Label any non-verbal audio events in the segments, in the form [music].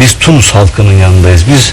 Biz Tunus halkının yanındayız. Biz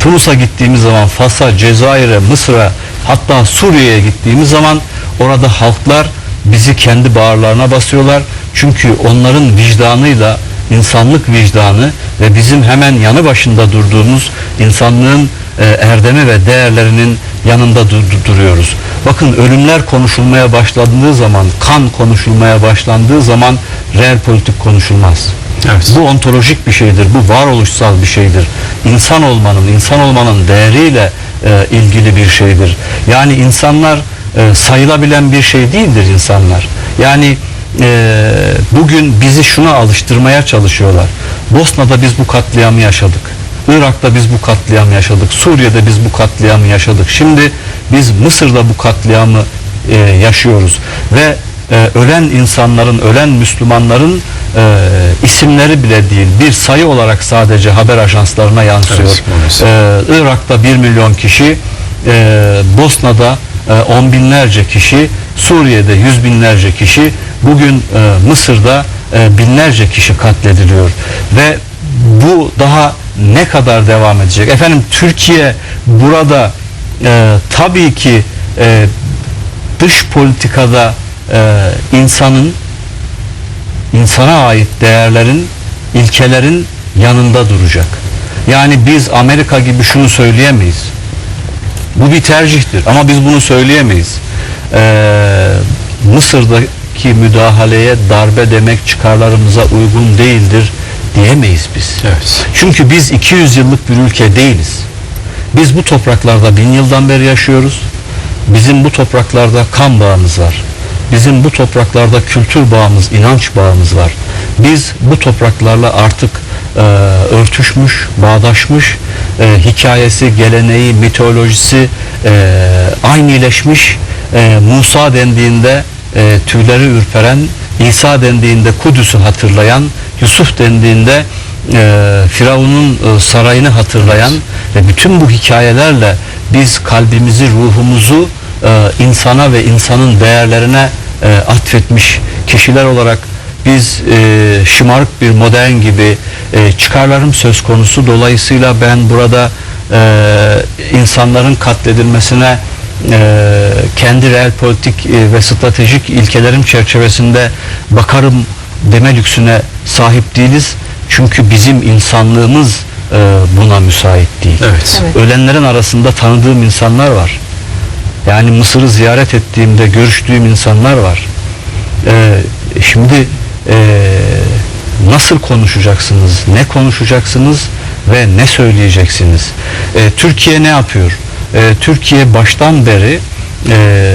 Tunus'a gittiğimiz zaman Fas'a, Cezayir'e, Mısır'a hatta Suriye'ye gittiğimiz zaman orada halklar bizi kendi bağırlarına basıyorlar. Çünkü onların vicdanıyla insanlık vicdanı ve bizim hemen yanı başında durduğumuz insanlığın e, erdemi ve değerlerinin yanında dur- dur- duruyoruz. Bakın ölümler konuşulmaya başlandığı zaman, kan konuşulmaya başlandığı zaman reel politik konuşulmaz. Evet. Bu ontolojik bir şeydir, bu varoluşsal bir şeydir. İnsan olmanın, insan olmanın değeriyle e, ilgili bir şeydir. Yani insanlar e, sayılabilen bir şey değildir insanlar. Yani e, bugün bizi şuna alıştırmaya çalışıyorlar. Bosna'da biz bu katliamı yaşadık. Irak'ta biz bu katliamı yaşadık. Suriye'de biz bu katliamı yaşadık. Şimdi biz Mısır'da bu katliamı e, yaşıyoruz. Ve e, ölen insanların, ölen Müslümanların e, isimleri bile değil bir sayı olarak sadece haber ajanslarına yansıyor. Evet. E, Irak'ta 1 milyon kişi, e, Bosna'da e, on binlerce kişi, Suriye'de yüz binlerce kişi, bugün e, Mısır'da e, binlerce kişi katlediliyor ve bu daha ne kadar devam edecek? Efendim Türkiye burada e, tabii ki e, dış politikada e, insanın insana ait değerlerin, ilkelerin yanında duracak. Yani biz Amerika gibi şunu söyleyemeyiz. Bu bir tercihtir ama biz bunu söyleyemeyiz. Ee, Mısır'daki müdahaleye darbe demek çıkarlarımıza uygun değildir diyemeyiz biz. Evet. Çünkü biz 200 yıllık bir ülke değiliz. Biz bu topraklarda bin yıldan beri yaşıyoruz. Bizim bu topraklarda kan bağımız var. Bizim bu topraklarda kültür bağımız, inanç bağımız var. Biz bu topraklarla artık e, örtüşmüş, bağdaşmış, e, hikayesi, geleneği, mitolojisi e, aynıleşmiş. E, Musa dendiğinde e, tüyleri ürperen, İsa dendiğinde Kudüs'ü hatırlayan, Yusuf dendiğinde e, Firavun'un e, sarayını hatırlayan ve bütün bu hikayelerle biz kalbimizi, ruhumuzu e, insana ve insanın değerlerine e, atfetmiş kişiler olarak biz e, şımarık bir modern gibi e, çıkarlarım söz konusu. Dolayısıyla ben burada e, insanların katledilmesine e, kendi reel politik e, ve stratejik ilkelerim çerçevesinde bakarım deme lüksüne sahip değiliz. Çünkü bizim insanlığımız e, buna müsait değil. Evet. Evet. Ölenlerin arasında tanıdığım insanlar var. Yani Mısır'ı ziyaret ettiğimde görüştüğüm insanlar var. Ee, şimdi ee, nasıl konuşacaksınız, ne konuşacaksınız ve ne söyleyeceksiniz? Ee, Türkiye ne yapıyor? Ee, Türkiye baştan beri ee,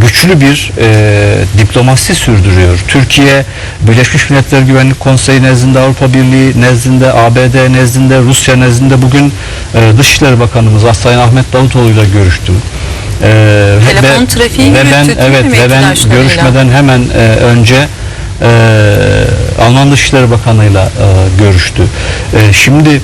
güçlü bir e, diplomasi sürdürüyor. Türkiye Birleşmiş Milletler Güvenlik Konseyi nezdinde, Avrupa Birliği nezdinde, ABD nezdinde, Rusya nezdinde bugün e, Dışişleri Bakanımız Sayın Ahmet Davutoğlu ile görüştüm. E, ve- Telefon trafiği ve ben evet ve ben görüşmeden hemen e, önce e, Alman Dışişleri Bakanı'yla e, görüştü. E, şimdi e,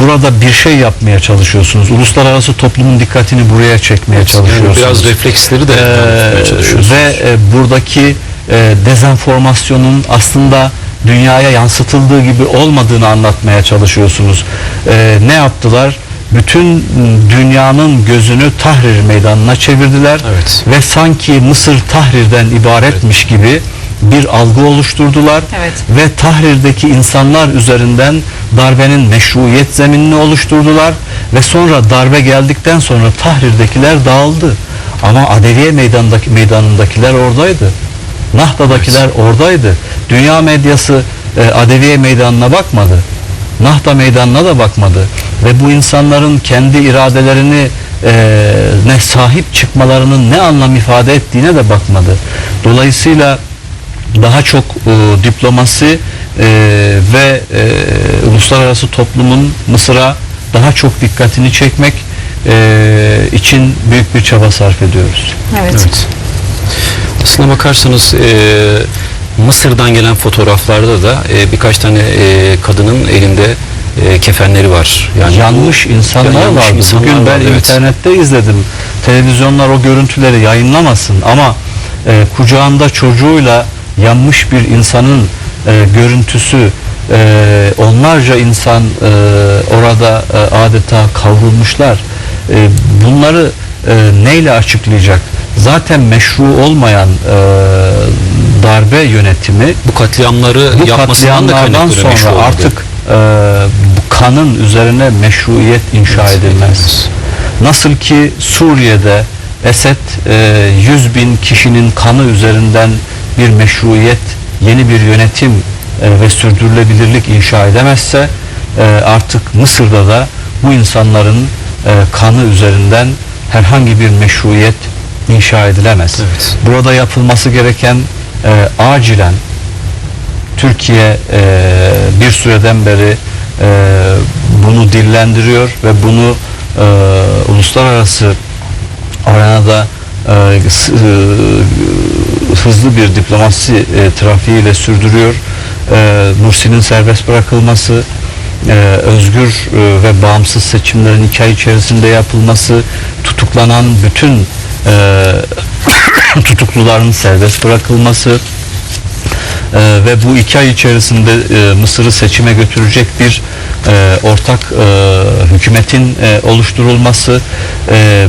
burada bir şey yapmaya çalışıyorsunuz. Uluslararası toplumun dikkatini buraya çekmeye çalışıyorsunuz. Yani biraz refleksleri de Ee, çalışıyorsunuz. ve e, buradaki e, dezenformasyonun aslında dünyaya yansıtıldığı gibi olmadığını anlatmaya çalışıyorsunuz. E, ne yaptılar? Bütün dünyanın gözünü Tahrir meydanına çevirdiler Evet. ve sanki Mısır Tahrir'den ibaretmiş gibi bir algı oluşturdular Evet. ve Tahrir'deki insanlar üzerinden darbenin meşruiyet zeminini oluşturdular ve sonra darbe geldikten sonra Tahrir'dekiler dağıldı. Ama Adeviye meydanındaki meydanındakiler oradaydı. Nahda'dakiler oradaydı. Dünya medyası e, Adeviye meydanına bakmadı. Nahda meydanına da bakmadı. Ve bu insanların kendi iradelerini e, ne sahip çıkmalarının ne anlam ifade ettiğine de bakmadı. Dolayısıyla daha çok e, diplomasi e, ve e, uluslararası toplumun Mısır'a daha çok dikkatini çekmek e, için büyük bir çaba sarf ediyoruz. Evet. Evet. Aslına bakarsanız e, Mısır'dan gelen fotoğraflarda da e, birkaç tane e, kadının elinde e, kefenleri var. Yani yanmış bu- insanlar yanmış var. insanlar Bugün ben var, evet. internette izledim. Televizyonlar o görüntüleri yayınlamasın ama e, kucağında çocuğuyla yanmış bir insanın e, görüntüsü e, onlarca insan e, orada e, adeta kavrulmuşlar. E, bunları e, neyle açıklayacak? Zaten meşru olmayan e, darbe yönetimi Bu katliamları bu yapmasından da sonra artık e, bu kanın üzerine meşruiyet inşa edilmez. Nasıl ki Suriye'de Esed e, 100 bin kişinin kanı üzerinden bir meşruiyet, yeni bir yönetim e, ve sürdürülebilirlik inşa edemezse e, artık Mısır'da da bu insanların e, kanı üzerinden herhangi bir meşruiyet inşa edilemez. Evet. Burada yapılması gereken e, acilen Türkiye e, bir süreden beri e, bunu dillendiriyor ve bunu e, uluslararası arenada e, hızlı bir diplomasi e, trafiğiyle sürdürüyor. E, Mursi'nin serbest bırakılması, e, özgür e, ve bağımsız seçimlerin iki ay içerisinde yapılması, tutuklanan bütün e, [coughs] tutukluların serbest bırakılması, ee, ve bu iki ay içerisinde e, Mısır'ı seçime götürecek bir e, ortak e, hükümetin e, oluşturulması e,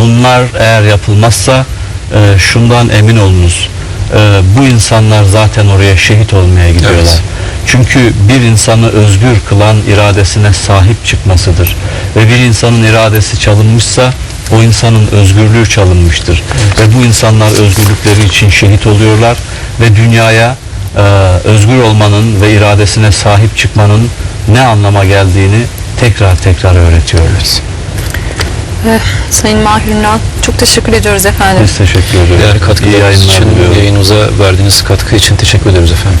bunlar eğer yapılmazsa e, şundan emin olunuz e, bu insanlar zaten oraya şehit olmaya gidiyorlar. Evet. Çünkü bir insanı özgür kılan iradesine sahip çıkmasıdır. Ve bir insanın iradesi çalınmışsa o insanın özgürlüğü çalınmıştır. Ve bu insanlar özgürlükleri için şehit oluyorlar ve dünyaya e, özgür olmanın ve iradesine sahip çıkmanın ne anlama geldiğini tekrar tekrar öğretiyorlar. Sayın Mahir Ünal çok teşekkür ediyoruz efendim. Biz teşekkür ediyoruz. Değerli katkılarınız için, diliyorum. yayınımıza verdiğiniz katkı için teşekkür ederiz efendim.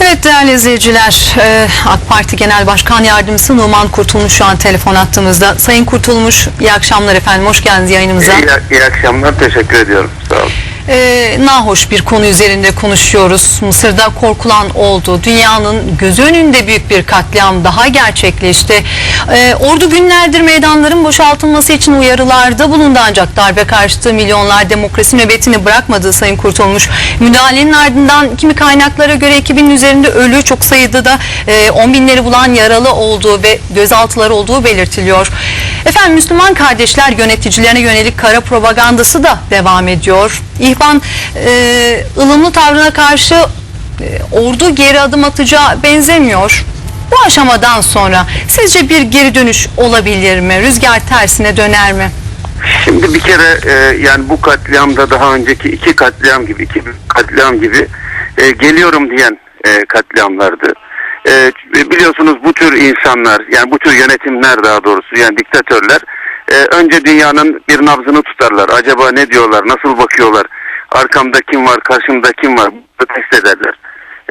Evet değerli izleyiciler, eh, AK Parti Genel Başkan Yardımcısı Numan Kurtulmuş şu an telefon attığımızda. Sayın Kurtulmuş iyi akşamlar efendim, hoş geldiniz yayınımıza. İyi, iyi akşamlar, teşekkür ediyorum. Sağ olun. Ee, nahoş bir konu üzerinde konuşuyoruz. Mısır'da korkulan oldu. Dünyanın gözü önünde büyük bir katliam daha gerçekleşti. Ee, ordu günlerdir meydanların boşaltılması için uyarılarda bulundu ancak darbe karşıtı milyonlar demokrasi nöbetini bırakmadı Sayın Kurtulmuş. Müdahalenin ardından kimi kaynaklara göre 2000'in üzerinde ölü çok sayıda da e, 10 binleri bulan yaralı olduğu ve gözaltıları olduğu belirtiliyor. Efendim Müslüman kardeşler yöneticilerine yönelik kara propagandası da devam ediyor. İhvan e, ılımlı tavrına karşı e, ordu geri adım atacağı benzemiyor. Bu aşamadan sonra sizce bir geri dönüş olabilir mi? Rüzgar tersine döner mi? Şimdi bir kere e, yani bu katliamda daha önceki iki katliam gibi, iki katliam gibi e, geliyorum diyen e, katliamlardı. E, biliyorsunuz bu tür insanlar yani bu tür yönetimler daha doğrusu yani diktatörler e, önce dünyanın bir nabzını tutarlar. Acaba ne diyorlar, nasıl bakıyorlar, arkamda kim var, karşımda kim var test ederler.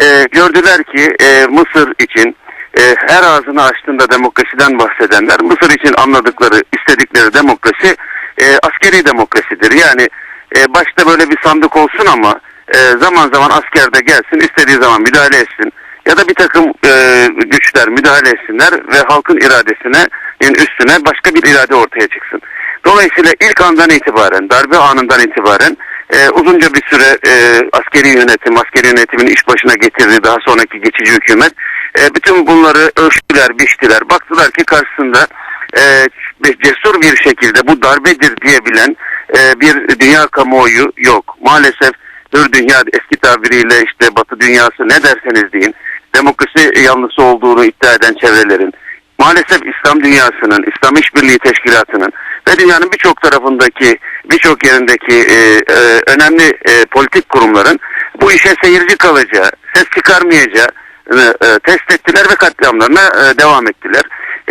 E, gördüler ki e, Mısır için e, her ağzını açtığında demokrasiden bahsedenler Mısır için anladıkları, istedikleri demokrasi e, askeri demokrasidir. Yani e, başta böyle bir sandık olsun ama e, zaman zaman asker de gelsin, istediği zaman müdahale etsin. Ya da bir takım e, güçler müdahale etsinler ve halkın iradesine üstüne başka bir irade ortaya çıksın. Dolayısıyla ilk andan itibaren, darbe anından itibaren e, uzunca bir süre e, askeri yönetim, askeri yönetimin iş başına getirdiği daha sonraki geçici hükümet e, bütün bunları ölçtüler, biçtiler. Baktılar ki karşısında e, cesur bir şekilde bu darbedir diyebilen e, bir dünya kamuoyu yok. Maalesef hür dünya eski tabiriyle işte batı dünyası ne derseniz deyin demokrasi yanlısı olduğunu iddia eden çevrelerin maalesef İslam dünyasının, İslam İşbirliği Teşkilatı'nın ve dünyanın birçok tarafındaki, birçok yerindeki e, e, önemli e, politik kurumların bu işe seyirci kalacağı, ses çıkarmayacağı e, e, test ettiler ve katliamlarına e, devam ettiler.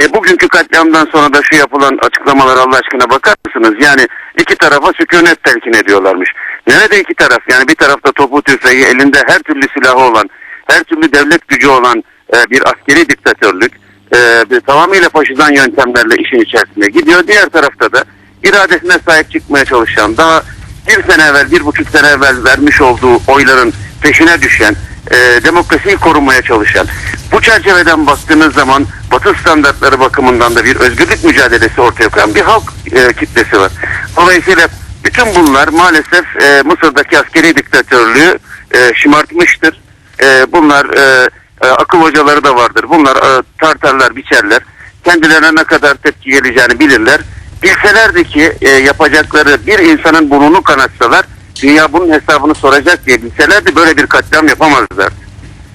E, bugünkü katliamdan sonra da şu yapılan açıklamalara Allah aşkına bakar mısınız? Yani iki tarafa sükunet telkin ediyorlarmış. Nerede iki taraf? Yani bir tarafta topu tüfeği, elinde her türlü silahı olan, her türlü devlet gücü olan e, bir askeri diktatörlük, e, bir tamamıyla faşizan yöntemlerle işin içerisine gidiyor. Diğer tarafta da iradesine sahip çıkmaya çalışan, daha bir sene evvel, bir buçuk sene evvel vermiş olduğu oyların peşine düşen, e, demokrasiyi korumaya çalışan. Bu çerçeveden baktığınız zaman Batı standartları bakımından da bir özgürlük mücadelesi ortaya koyan bir halk e, kitlesi var. Dolayısıyla bütün bunlar maalesef e, Mısır'daki askeri diktatörlüğü e, şımartmıştır. E, bunlar e, e, akıl hocaları da vardır. Bunlar e, tartarlar, biçerler. Kendilerine ne kadar tepki geleceğini bilirler. Bilselerdi ki e, yapacakları bir insanın burnunu kanatsalar dünya bunun hesabını soracak diye bilselerdi böyle bir katliam yapamazlar.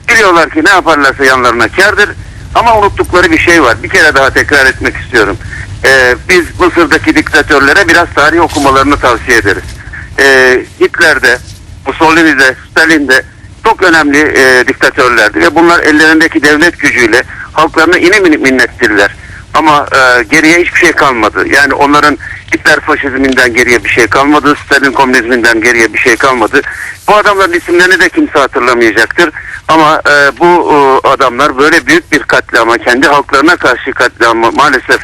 Biliyorlar ki ne yaparlarsa yanlarına kârdır. Ama unuttukları bir şey var. Bir kere daha tekrar etmek istiyorum. Ee, biz Mısır'daki diktatörlere biraz tarih okumalarını tavsiye ederiz. Ee, Hitler'de, Mussolini'de, Stalin'de çok önemli e, diktatörlerdi. Ve bunlar ellerindeki devlet gücüyle halklarına inim minnettirler. Ama e, geriye hiçbir şey kalmadı. Yani onların Hitler faşizminden geriye bir şey kalmadı. Stalin komünizminden geriye bir şey kalmadı. Bu adamların isimlerini de kimse hatırlamayacaktır. Ama e, bu e, adamlar böyle büyük bir katliama, kendi halklarına karşı katliama maalesef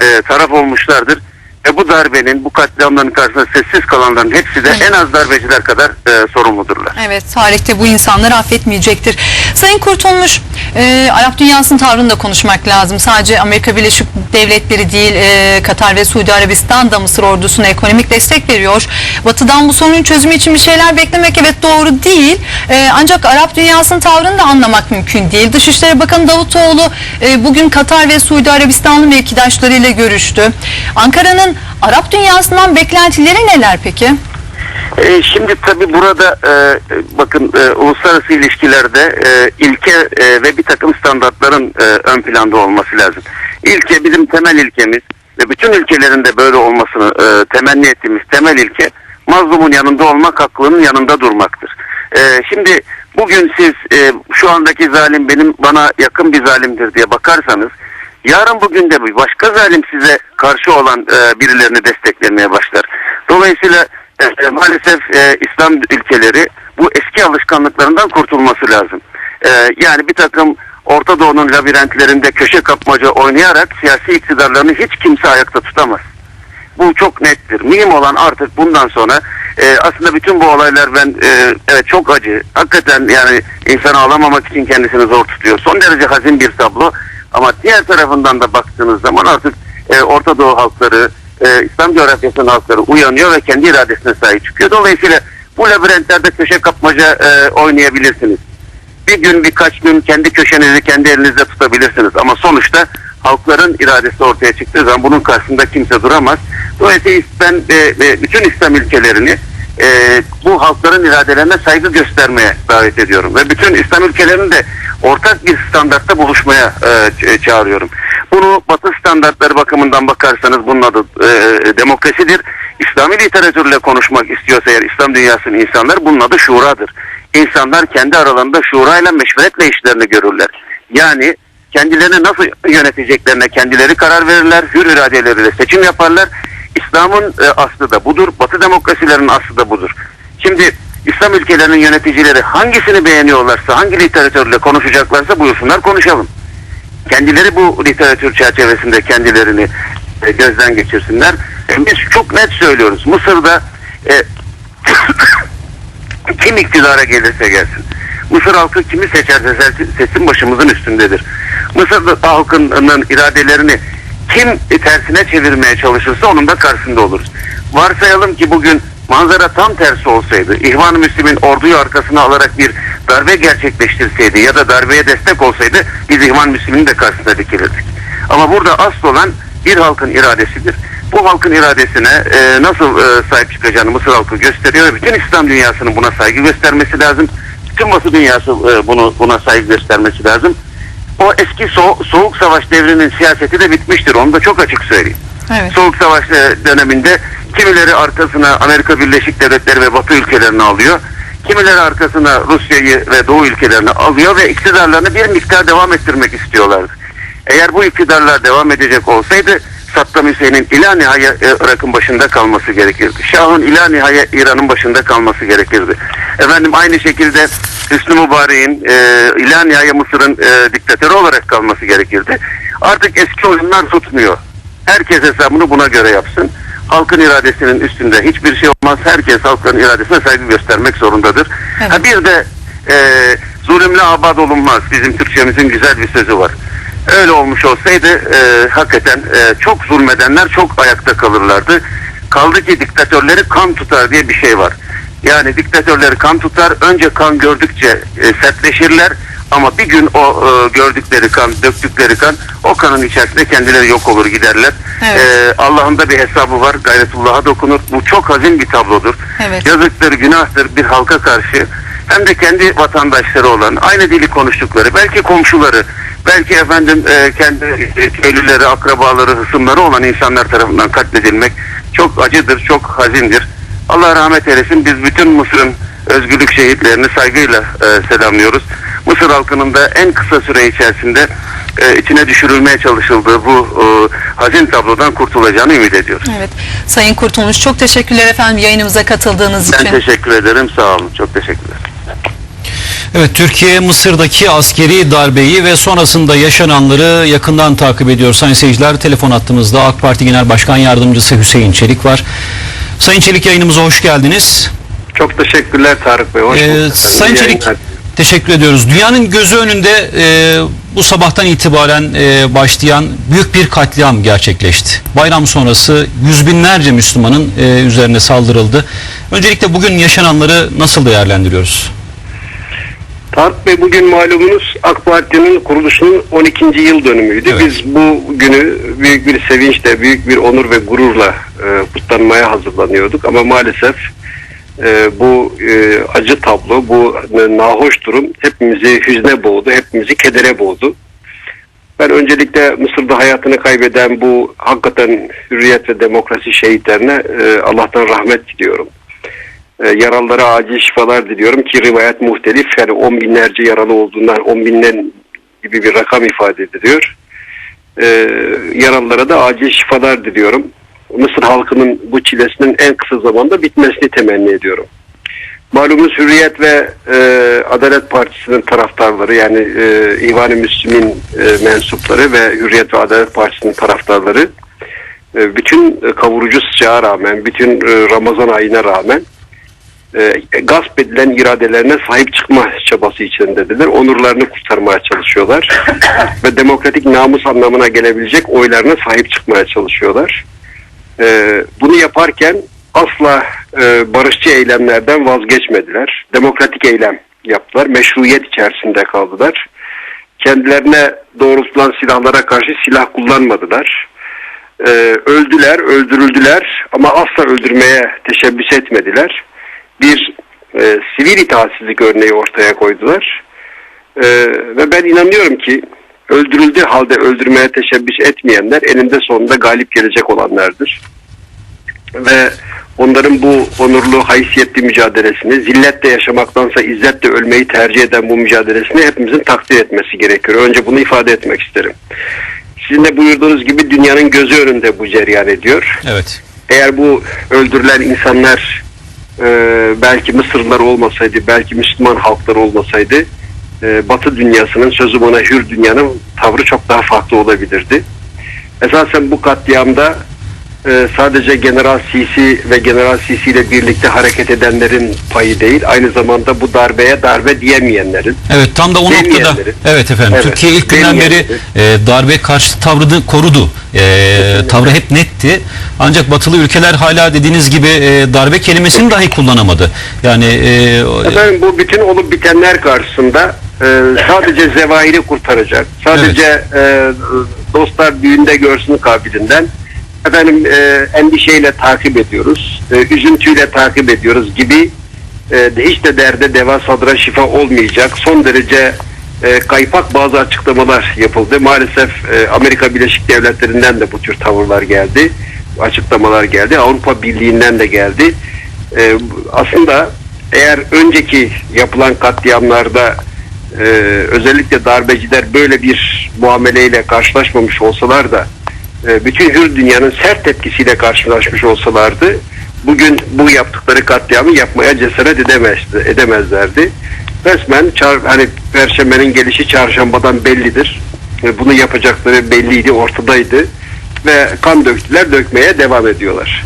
e, taraf olmuşlardır. Ve bu darbenin, bu katliamların karşısında sessiz kalanların hepsi de en az darbeciler kadar e, sorumludurlar. Evet tarihte bu insanları affetmeyecektir. Sayın Kurtulmuş e, Arap dünyasının tavrını da konuşmak lazım. Sadece Amerika Birleşik Devletleri değil e, Katar ve Suudi Arabistan da Mısır ordusuna ekonomik destek veriyor. Batı'dan bu sorunun çözümü için bir şeyler beklemek evet doğru değil. E, ancak Arap dünyasının tavrını da anlamak mümkün değil. Dışişleri Bakanı Davutoğlu e, bugün Katar ve Suudi Arabistanlı mevkidaşlarıyla görüştü. Ankara'nın Arap dünyasından beklentileri neler peki? E, şimdi tabii burada e, bakın e, uluslararası ilişkilerde e, ilke e, ve bir takım standartların e, ön planda olması lazım. İlke bizim temel ilkemiz ve bütün ülkelerin de böyle olmasını e, temenni ettiğimiz temel ilke mazlumun yanında olmak, haklının yanında durmaktır. E, şimdi bugün siz e, şu andaki zalim benim bana yakın bir zalimdir diye bakarsanız yarın bugün de bir başka zalim size karşı olan e, birilerini desteklemeye başlar. Dolayısıyla e, e, maalesef e, İslam ülkeleri bu eski alışkanlıklarından kurtulması lazım. E, yani bir takım Orta Doğu'nun labirentlerinde köşe kapmaca oynayarak siyasi iktidarlarını hiç kimse ayakta tutamaz. Bu çok nettir. Mühim olan artık bundan sonra e, aslında bütün bu olaylar ben e, evet çok acı. Hakikaten yani insanı ağlamamak için kendisini zor tutuyor. Son derece hazin bir tablo. Ama diğer tarafından da baktığınız zaman artık e, Orta Doğu halkları, e, İslam coğrafyasının halkları uyanıyor ve kendi iradesine sahip çıkıyor. Dolayısıyla bu labirentlerde köşe kapmaca e, oynayabilirsiniz. Bir gün birkaç gün kendi köşenizi kendi elinizde tutabilirsiniz. Ama sonuçta halkların iradesi ortaya çıktığı zaman bunun karşısında kimse duramaz. Dolayısıyla ben e, e, bütün İslam ülkelerini e, bu halkların iradelerine saygı göstermeye davet ediyorum. Ve bütün İslam ülkelerini de ortak bir standartta buluşmaya e, ç- çağırıyorum. Bunu batı standartları bakımından bakarsanız bunun adı e, demokrasidir. İslami literatürle konuşmak istiyorsa eğer İslam dünyasının insanlar bunun adı şuradır. İnsanlar kendi aralarında şurayla meşveretle işlerini görürler. Yani kendilerini nasıl yöneteceklerine kendileri karar verirler. Hür iradeleriyle seçim yaparlar. İslam'ın e, aslı da budur. Batı demokrasilerinin aslı da budur. Şimdi İslam ülkelerinin yöneticileri hangisini beğeniyorlarsa, hangi literatürle konuşacaklarsa buyursunlar konuşalım. Kendileri bu literatür çerçevesinde kendilerini e, gözden geçirsinler. E, biz çok net söylüyoruz. Mısır'da e, [coughs] kim iktidara gelirse gelsin. Mısır halkı kimi seçerse seçsin- başımızın üstündedir. Mısır halkının iradelerini kim tersine çevirmeye çalışırsa onun da karşısında oluruz. Varsayalım ki bugün manzara tam tersi olsaydı, İhvan-ı Müslim'in orduyu arkasına alarak bir darbe gerçekleştirseydi ya da darbeye destek olsaydı biz İhvan-ı Müslim'in de karşısında dikilirdik. Ama burada asıl olan bir halkın iradesidir. Bu halkın iradesine e, nasıl e, sahip çıkacağını Mısır halkı gösteriyor bütün İslam dünyasının buna saygı göstermesi lazım. Bütün Batı dünyası e, bunu buna saygı göstermesi lazım. O eski so- soğuk savaş devrinin siyaseti de bitmiştir. Onu da çok açık söyleyeyim. Evet. Soğuk savaş e, döneminde kimileri arkasına Amerika Birleşik Devletleri ve Batı ülkelerini alıyor. Kimileri arkasına Rusya'yı ve Doğu ülkelerini alıyor ve iktidarlarını bir miktar devam ettirmek istiyorlardı. Eğer bu iktidarlar devam edecek olsaydı Saddam Hüseyin'in ila nihaya e, Irak'ın başında kalması gerekirdi. Şah'ın ila nihaya İran'ın başında kalması gerekirdi. Efendim aynı şekilde Hüsnü Mübarek'in e, ila nihaya Mısır'ın e, diktatörü olarak kalması gerekirdi. Artık eski oyunlar tutmuyor. Herkes hesabını buna göre yapsın. Halkın iradesinin üstünde hiçbir şey olmaz. Herkes halkın iradesine saygı göstermek zorundadır. Evet. Ha bir de e, zulümle abad olunmaz. Bizim Türkçemizin güzel bir sözü var. Öyle olmuş olsaydı e, hakikaten e, çok zulmedenler çok ayakta kalırlardı. Kaldı ki diktatörleri kan tutar diye bir şey var. Yani diktatörleri kan tutar. Önce kan gördükçe e, sertleşirler. Ama bir gün o e, gördükleri kan, döktükleri kan o kanın içerisinde kendileri yok olur giderler. Evet. E, Allah'ın da bir hesabı var. Gayretullah'a dokunur. Bu çok hazin bir tablodur. Evet. Yazıktır, günahtır bir halka karşı hem de kendi vatandaşları olan, aynı dili konuştukları, belki komşuları, belki efendim e, kendi e, köylüleri, akrabaları, hısımları olan insanlar tarafından katledilmek çok acıdır, çok hazindir. Allah rahmet eylesin. Biz bütün Mısır'ın özgürlük şehitlerini saygıyla e, selamlıyoruz. Mısır halkının da en kısa süre içerisinde e, içine düşürülmeye çalışıldığı bu e, hazin tablodan kurtulacağını ümit ediyoruz. Evet. Sayın Kurtulmuş çok teşekkürler efendim yayınımıza katıldığınız Ben için. teşekkür ederim. Sağ olun. Çok teşekkürler. Evet Türkiye Mısır'daki askeri darbeyi ve sonrasında yaşananları yakından takip ediyor. Sayın seyirciler telefon attığımızda AK Parti Genel Başkan Yardımcısı Hüseyin Çelik var. Sayın Çelik yayınımıza hoş geldiniz. Çok teşekkürler Tarık Bey. Hoş Ee, bulduk. Sayın Çelik. Teşekkür ediyoruz. Dünyanın gözü önünde e, bu sabahtan itibaren e, başlayan büyük bir katliam gerçekleşti. Bayram sonrası yüz binlerce Müslümanın e, üzerine saldırıldı. Öncelikle bugün yaşananları nasıl değerlendiriyoruz? Tarık Bey bugün malumunuz AK Parti'nin kuruluşunun 12. yıl dönümüydü. Evet. Biz bu günü büyük bir sevinçle, büyük bir onur ve gururla e, kutlanmaya hazırlanıyorduk. Ama maalesef e, bu e, acı tablo, bu nahoş durum hepimizi hüzne boğdu, hepimizi kedere boğdu. Ben öncelikle Mısır'da hayatını kaybeden bu hakikaten hürriyet ve demokrasi şehitlerine e, Allah'tan rahmet diliyorum. E, yaralılara acil şifalar diliyorum ki rivayet muhtelif. Yani on binlerce yaralı olduğundan on binden gibi bir rakam ifade ediliyor. E, yaralılara da acil şifalar diliyorum. Mısır halkının bu çilesinin en kısa zamanda bitmesini temenni ediyorum. Malumunuz Hürriyet ve e, Adalet Partisi'nin taraftarları yani e, İvan-ı Müslümin e, mensupları ve Hürriyet ve Adalet Partisi'nin taraftarları e, bütün e, kavurucu sıcağa rağmen, bütün e, Ramazan ayına rağmen e, gasp edilen iradelerine sahip çıkma çabası içindedirler. Onurlarını kurtarmaya çalışıyorlar. [laughs] ve demokratik namus anlamına gelebilecek oylarına sahip çıkmaya çalışıyorlar. E, bunu yaparken asla e, barışçı eylemlerden vazgeçmediler. Demokratik eylem yaptılar. Meşruiyet içerisinde kaldılar. Kendilerine doğrultulan silahlara karşı silah kullanmadılar. E, öldüler, öldürüldüler ama asla öldürmeye teşebbüs etmediler. Bir e, sivil itaatsizlik örneği ortaya koydular. E, ve ben inanıyorum ki öldürüldüğü halde öldürmeye teşebbüs etmeyenler eninde sonunda galip gelecek olanlardır ve onların bu onurlu, haysiyetli mücadelesini, zilletle yaşamaktansa izzetle ölmeyi tercih eden bu mücadelesini hepimizin takdir etmesi gerekiyor. Önce bunu ifade etmek isterim. Sizin de buyurduğunuz gibi dünyanın gözü önünde bu cereyan ediyor. Evet. Eğer bu öldürülen insanlar e, belki Mısırlılar olmasaydı, belki Müslüman halklar olmasaydı e, Batı dünyasının sözü bana hür dünyanın tavrı çok daha farklı olabilirdi. Esasen bu katliamda e, sadece General Sisi ve General Sisi ile birlikte hareket edenlerin payı değil, aynı zamanda bu darbeye darbe diyemeyenlerin, Evet tam da o noktada evet efendim Evet, Türkiye ilk günden beri e, darbe karşı tavrını korudu. E, tavrı hep netti. Ancak batılı ülkeler hala dediğiniz gibi e, darbe kelimesini dahi kullanamadı. Yani e, Efendim bu bütün olup bitenler karşısında e, sadece zevahiri kurtaracak. Sadece e, dostlar düğünde görsün kabilinden efendim e, endişeyle takip ediyoruz. E, üzüntüyle takip ediyoruz gibi e, hiç de derde deva sadra şifa olmayacak. Son derece e, kaypak bazı açıklamalar yapıldı. Maalesef e, Amerika Birleşik Devletleri'nden de bu tür tavırlar geldi. Açıklamalar geldi. Avrupa Birliği'nden de geldi. E, aslında eğer önceki yapılan katliamlarda e, özellikle darbeciler böyle bir muameleyle karşılaşmamış olsalar da e, bütün hür dünyanın sert tepkisiyle karşılaşmış olsalardı bugün bu yaptıkları katliamı yapmaya cesaret edemezdi, edemezlerdi. Resmen çar, hani Perşembenin gelişi çarşambadan bellidir. E, bunu yapacakları belliydi, ortadaydı ve kan döktüler, dökmeye devam ediyorlar.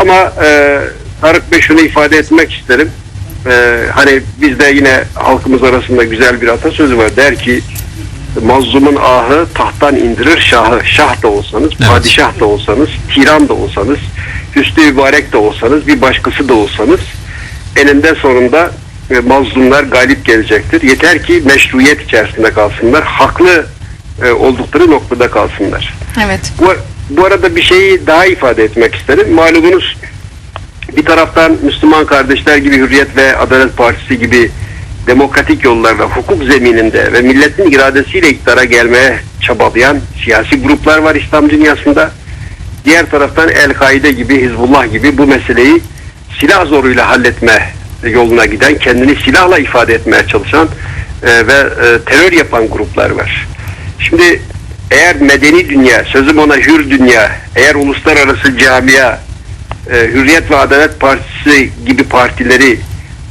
Ama e, Tarık Bey şunu ifade etmek isterim. E, hani bizde yine halkımız arasında güzel bir atasözü var. Der ki mazlumun ahı tahttan indirir şahı. Şah da olsanız, Evet. padişah da olsanız, tiran da olsanız, hüsnü mübarek de olsanız, bir başkası da olsanız eninde sonunda e, mazlumlar galip gelecektir. Yeter ki meşruiyet içerisinde kalsınlar. Haklı e, oldukları noktada kalsınlar. Evet. Bu, bu arada bir şeyi daha ifade etmek isterim. Malumunuz bir taraftan Müslüman kardeşler gibi Hürriyet ve Adalet Partisi gibi demokratik yollarla hukuk zemininde ve milletin iradesiyle iktidara gelmeye çabalayan siyasi gruplar var İslam dünyasında. Diğer taraftan El-Kaide gibi, Hizbullah gibi bu meseleyi silah zoruyla halletme yoluna giden, kendini silahla ifade etmeye çalışan e, ve e, terör yapan gruplar var. Şimdi eğer medeni dünya, sözüm ona hür dünya, eğer uluslararası camia, e, Hürriyet ve Adalet Partisi gibi partileri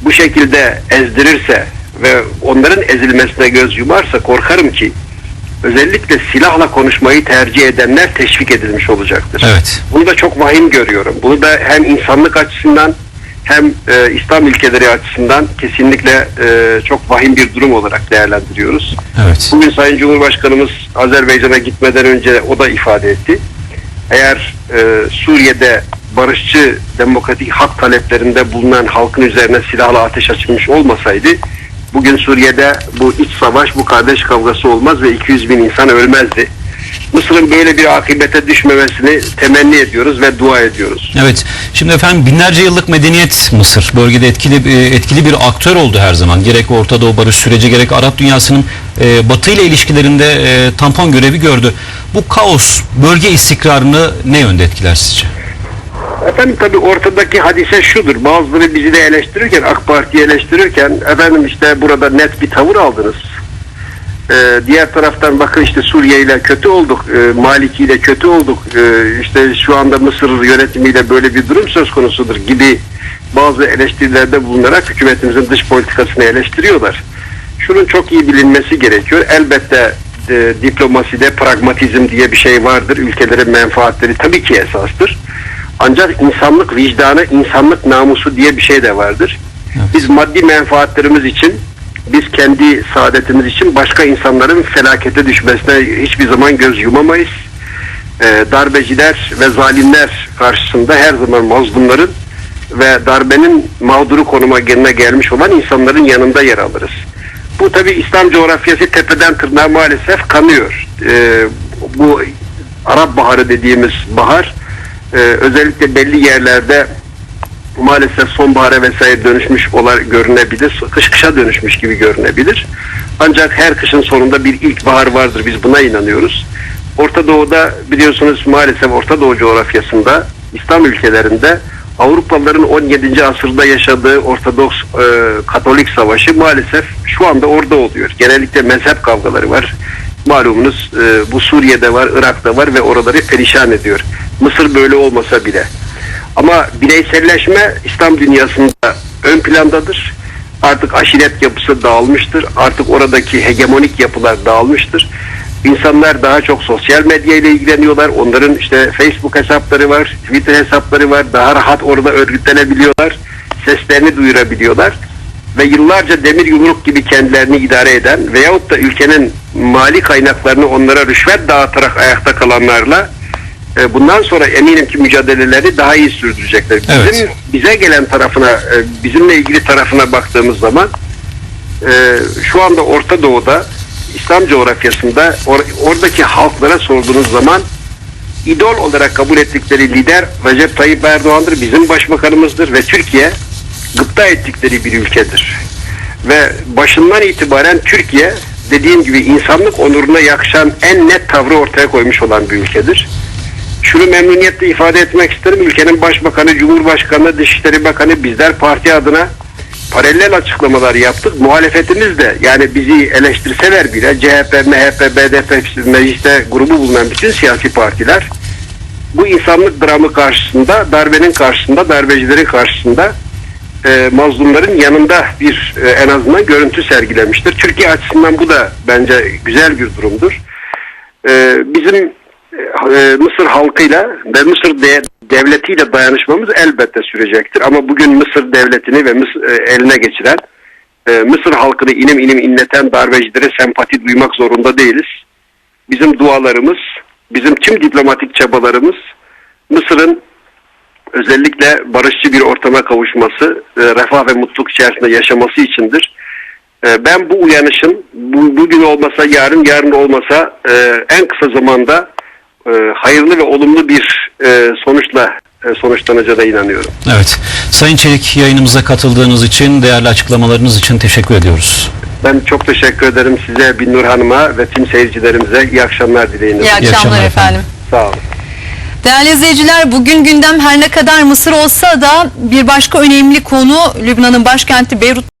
bu şekilde ezdirirse ve onların ezilmesine göz yumarsa korkarım ki özellikle silahla konuşmayı tercih edenler teşvik edilmiş olacaktır. Evet. Bunu da çok vahim görüyorum. Bunu da hem insanlık açısından hem e, İslam ülkeleri açısından kesinlikle e, çok vahim bir durum olarak değerlendiriyoruz. Evet. Bugün Sayın Cumhurbaşkanımız Azerbaycan'a gitmeden önce o da ifade etti. Eğer e, Suriye'de barışçı demokratik hak taleplerinde bulunan halkın üzerine silahla ateş açılmış olmasaydı bugün Suriye'de bu iç savaş, bu kardeş kavgası olmaz ve 200 bin insan ölmezdi. Mısır'ın böyle bir akıbete düşmemesini temenni ediyoruz ve dua ediyoruz. Evet. Şimdi efendim binlerce yıllık medeniyet Mısır. Bölgede etkili e, etkili bir aktör oldu her zaman. Gerek Orta Doğu barış süreci gerek Arap dünyasının e, Batı ile ilişkilerinde e, tampon görevi gördü. Bu kaos bölge istikrarını ne yönde etkiler sizce? Efendim tabi ortadaki hadise şudur. Bazıları bizi de eleştirirken, AK Parti'yi eleştirirken efendim işte burada net bir tavır aldınız. Ee, diğer taraftan bakın işte Suriye ile kötü olduk, e, Maliki ile kötü olduk, e, işte şu anda Mısır yönetimiyle böyle bir durum söz konusudur gibi bazı eleştirilerde bulunarak hükümetimizin dış politikasını eleştiriyorlar. Şunun çok iyi bilinmesi gerekiyor. Elbette e, diplomaside pragmatizm diye bir şey vardır. Ülkelerin menfaatleri tabii ki esastır. Ancak insanlık vicdanı, insanlık namusu diye bir şey de vardır. Biz maddi menfaatlerimiz için, biz kendi saadetimiz için başka insanların felakete düşmesine hiçbir zaman göz yumamayız. Ee, darbeciler ve zalimler karşısında her zaman mazlumların ve darbenin mağduru konuma geline gelmiş olan insanların yanında yer alırız. Bu tabi İslam coğrafyası tepeden tırnağa maalesef kanıyor. Ee, bu Arap Baharı dediğimiz bahar e, özellikle belli yerlerde maalesef sonbahara vesaire dönüşmüş olar görünebilir. Kış kışa dönüşmüş gibi görünebilir. Ancak her kışın sonunda bir ilkbahar vardır. Biz buna inanıyoruz. Orta Doğu'da biliyorsunuz maalesef Orta Doğu coğrafyasında İslam ülkelerinde Avrupalıların 17. asırda yaşadığı Ortodoks e, Katolik savaşı maalesef şu anda orada oluyor. Genellikle mezhep kavgaları var. Malumunuz e, bu Suriye'de var, Irak'ta var ve oraları perişan ediyor. Mısır böyle olmasa bile. Ama bireyselleşme İslam dünyasında ön plandadır. Artık aşiret yapısı dağılmıştır. Artık oradaki hegemonik yapılar dağılmıştır. İnsanlar daha çok sosyal medya ile ilgileniyorlar. Onların işte Facebook hesapları var, Twitter hesapları var. Daha rahat orada örgütlenebiliyorlar. Seslerini duyurabiliyorlar. Ve yıllarca demir yumruk gibi kendilerini idare eden veyahut da ülkenin mali kaynaklarını onlara rüşvet dağıtarak ayakta kalanlarla e, bundan sonra eminim ki mücadeleleri daha iyi sürdürecekler. Bizim Evet. bize gelen tarafına, e, bizimle ilgili tarafına baktığımız zaman e, şu anda Orta Doğu'da İslam coğrafyasında or- oradaki halklara sorduğunuz zaman idol olarak kabul ettikleri lider Recep Tayyip Erdoğan'dır, bizim başbakanımızdır ve Türkiye gıpta ettikleri bir ülkedir. Ve başından itibaren Türkiye dediğim gibi insanlık onuruna yakışan en net tavrı ortaya koymuş olan bir ülkedir. Şunu memnuniyetle ifade etmek isterim. Ülkenin başbakanı, cumhurbaşkanı, dışişleri bakanı bizler parti adına paralel açıklamalar yaptık. Muhalefetimiz de yani bizi eleştirseler bile CHP, MHP, BDP mecliste grubu bulunan bütün siyasi partiler bu insanlık dramı karşısında, darbenin karşısında, darbecilerin karşısında e, mazlumların yanında bir e, en azından görüntü sergilemiştir. Türkiye açısından bu da bence güzel bir durumdur. E, bizim e, Mısır halkıyla ve Mısır de, devletiyle dayanışmamız elbette sürecektir. Ama bugün Mısır devletini ve Mısır, e, eline geçiren e, Mısır halkını inim inim inleten darbecilere sempati duymak zorunda değiliz. Bizim dualarımız, bizim tüm diplomatik çabalarımız Mısır'ın özellikle barışçı bir ortama kavuşması, refah ve mutluluk içerisinde yaşaması içindir. Ben bu uyanışın bu, bugün olmasa yarın, yarın olmasa en kısa zamanda e, hayırlı ve olumlu bir e, sonuçla e, sonuçlanacağına inanıyorum. Evet. Sayın Çelik yayınımıza katıldığınız için, değerli açıklamalarınız için teşekkür ediyoruz. Ben çok teşekkür ederim size, Binnur Hanım'a ve tüm seyircilerimize. iyi akşamlar dileyin. İyi akşamlar, akşamlar efendim. efendim. Sağ olun. Değerli izleyiciler bugün gündem her ne kadar Mısır olsa da bir başka önemli konu Lübnan'ın başkenti Beyrut